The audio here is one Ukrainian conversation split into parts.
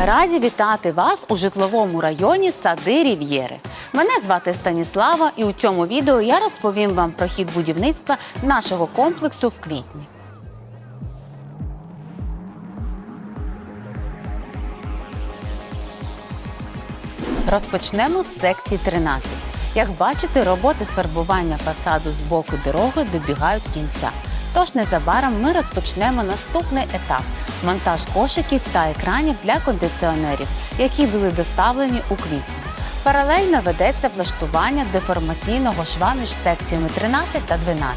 Раді вітати вас у житловому районі Сади Рів'єри. Мене звати Станіслава, і у цьому відео я розповім вам про хід будівництва нашого комплексу в квітні. Розпочнемо з секції 13. Як бачите, роботи з фарбування фасаду з боку дороги добігають кінця. Тож незабаром ми розпочнемо наступний етап монтаж кошиків та екранів для кондиціонерів, які були доставлені у квітні. Паралельно ведеться влаштування деформаційного шва між секціями 13 та 12.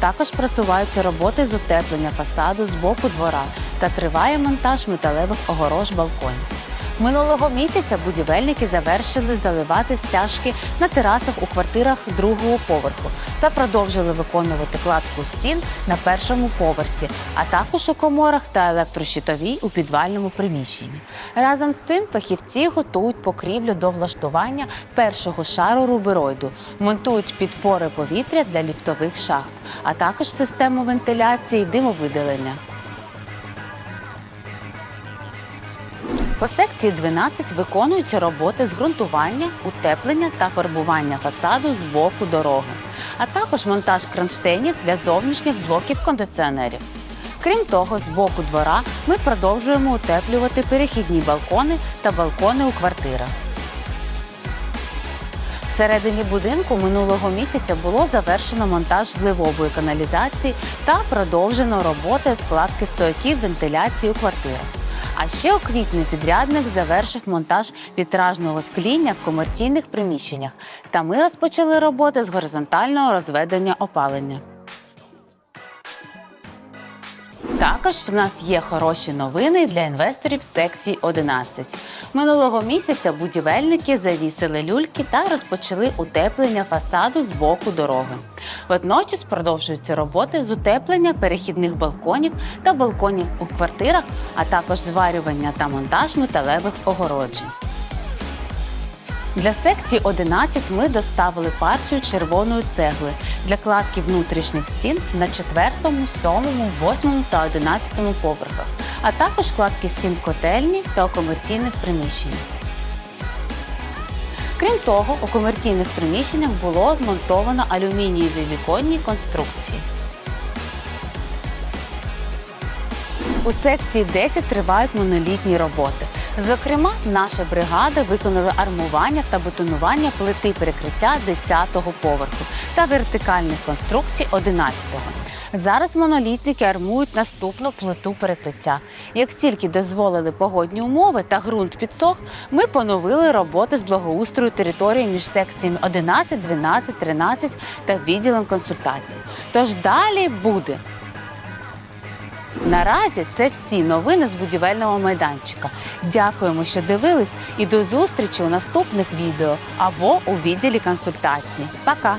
Також просуваються роботи з утеплення фасаду з боку двора та триває монтаж металевих огорож балконів. Минулого місяця будівельники завершили заливати стяжки на терасах у квартирах другого поверху та продовжили виконувати кладку стін на першому поверсі, а також у коморах та електрощитовій у підвальному приміщенні. Разом з цим фахівці готують покрівлю до влаштування першого шару рубероїду, монтують підпори повітря для ліфтових шахт, а також систему вентиляції димовидалення. По секції 12 виконуються роботи з ґрунтування, утеплення та фарбування фасаду з боку дороги, а також монтаж кронштейнів для зовнішніх блоків кондиціонерів. Крім того, з боку двора ми продовжуємо утеплювати перехідні балкони та балкони у квартирах. Всередині будинку минулого місяця було завершено монтаж зливової каналізації та продовжено роботи складки стояків вентиляції у квартирах. А ще у квітні підрядник завершив монтаж вітражного скління в комерційних приміщеннях, та ми розпочали роботи з горизонтального розведення опалення. Також в нас є хороші новини для інвесторів секції 11. Минулого місяця будівельники завісили люльки та розпочали утеплення фасаду з боку дороги. Водночас продовжуються роботи з утеплення перехідних балконів та балконів у квартирах, а також зварювання та монтаж металевих огороджень. Для секції 11 ми доставили партію червоної цегли для кладки внутрішніх стін на 4, 7, 8 та 11 поверхах, а також кладки стін котельні та комерційних приміщеннях. Крім того, у комерційних приміщеннях було змонтовано алюмінієві віконні конструкції. У секції 10 тривають монолітні роботи. Зокрема, наша бригада виконала армування та бетонування плити перекриття 10-го поверху та вертикальних конструкцій 11-го. Зараз монолітники армують наступну плиту перекриття. Як тільки дозволили погодні умови та ґрунт підсох, ми поновили роботи з благоустрою території між секціями 11, 12, 13 та відділом консультацій. Тож далі буде. Наразі це всі новини з будівельного майданчика. Дякуємо, що дивились, і до зустрічі у наступних відео або у відділі консультації. Пока!